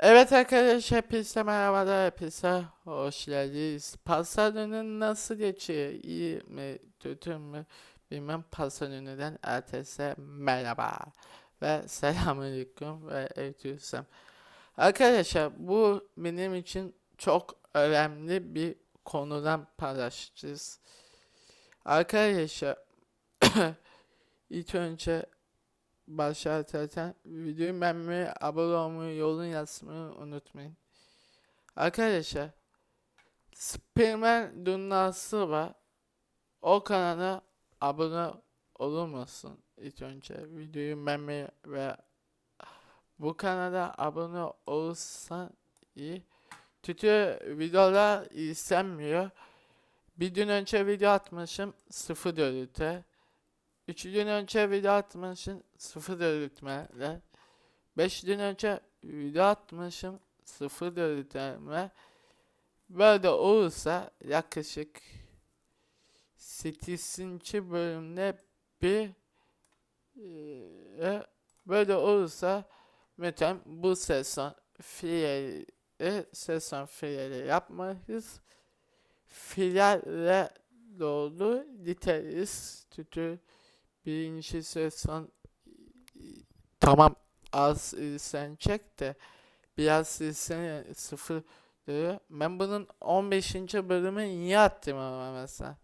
Evet arkadaşlar hepinize merhabalar hepinize hoş geldiniz. Pazar nasıl geçiyor? İyi mi kötü mü bilmem pazar gününden herkese merhaba ve selamünaleyküm ve aleykümselam. Arkadaşlar bu benim için çok önemli bir konudan paylaşacağız. Arkadaşlar ilk önce başlatırken videoyu beğenmeyi, abone olmayı, yolun yazmayı unutmayın. Arkadaşlar Spiderman dünyası var. O kanala abone olur musun? İlk önce videoyu beğenmeyi ve bu kanala abone olursan iyi. Kötü videolar izlenmiyor. Bir gün önce video atmışım sıfır dörtte. 3 gün önce video atmışım sıfır örütmeyle. 5 gün önce video atmışım sıfır örütmeyle. Böyle olursa yaklaşık 8. bölümde bir e, böyle olursa mesela bu sezon fiyeli sezon fiyeli yapmayız. Fiyalle dolu literiz tütü birinci sezon tamam az sen çek de biraz sen sıfır diyor. Ben bunun 15. bölümü niye attım ama mesela.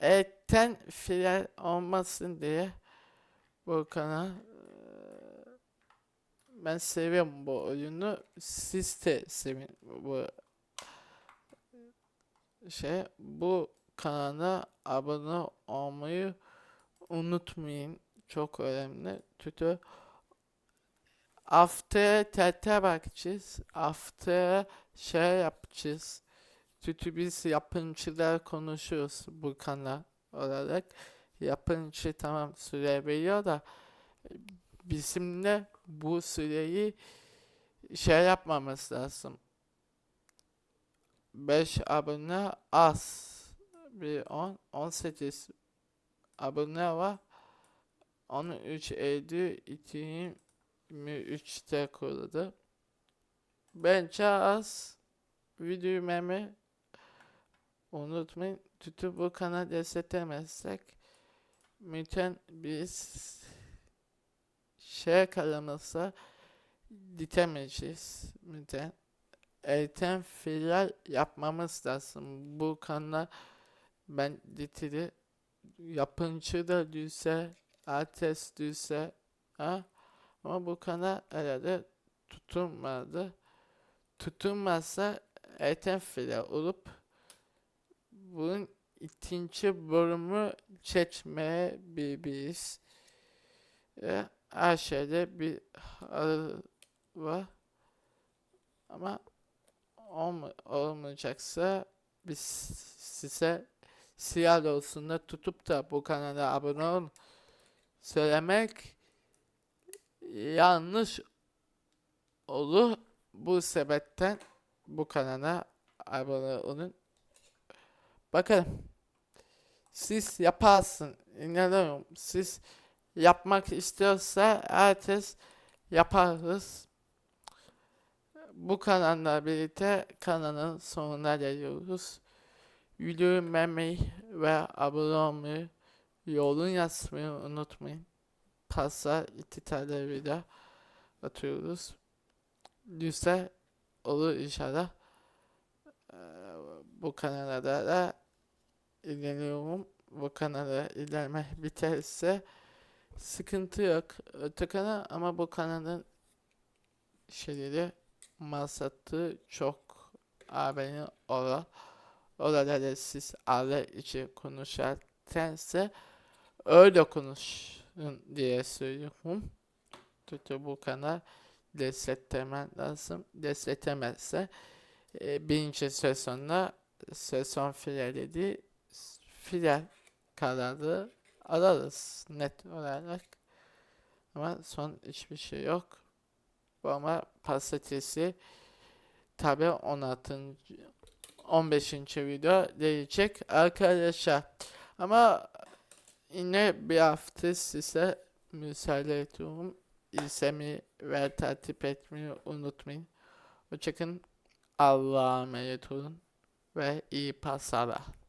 Etten filer olmasın diye bu kanal ben seviyorum bu oyunu. Siz de sevin bu şey bu kanala abone olmayı unutmayın. Çok önemli. Kötü haftaya TT bakacağız. Haftaya şey yapacağız. Kötü biz yapımcılar konuşuyoruz bu kanal olarak. Yapımcı tamam süre veriyor da bizimle bu süreyi şey yapmamız lazım. 5 abone az. Bir 10, 18 abone var. 13 Eylül 2023'te kuruldu. Bence az. Videoyu meme unutmayın. Tutup bu kanal desteklemezsek müten biz şey kalırsa ditemeyeceğiz. Müten erken fiiller yapmamız lazım. Bu kanal ben ditiri yapınca da düşse, artist düşse ha? ama bu kanal herhalde tutunmadı. Tutunmazsa erken fiiller olup bunun ikinci bölümü çekmeye biliriz. E, her şeyde bir arı var. Ama olma, olmayacaksa biz size siyah olsun tutup da bu kanala abone ol söylemek yanlış olur. Bu sebepten bu kanala abone olun. Bakalım. Siz yaparsın. İnanıyorum. Siz yapmak istiyorsa herkes yaparız. Bu kanalla birlikte kanalın sonuna geliyoruz. Beğenmeyi ve abone olmayı, yorum yazmayı unutmayın. Pazar iki tane video atıyoruz. Güzel olur inşallah. Ee, bu kanala da, ilgileniyorum. Bu kanala ilerleme biterse sıkıntı yok. Öte kanal ama bu kanalın şeyleri masatı çok haberin ola. Orada da siz aile içi konuşarkense öyle konuşun diye söylüyorum. Kötü bu kanal desteklemen lazım. Desteklemezse e, birinci sezonda sezon finali değil final kararı alırız net olarak. Ama son hiçbir şey yok. Bu ama pazartesi tabi 16. 15. video gelecek arkadaşlar. Ama yine bir hafta size müsaade ediyorum. izlemeyi ve takip etmeyi unutmayın. Hoşçakalın. Allah'a emanet olun ve iyi pazarlar.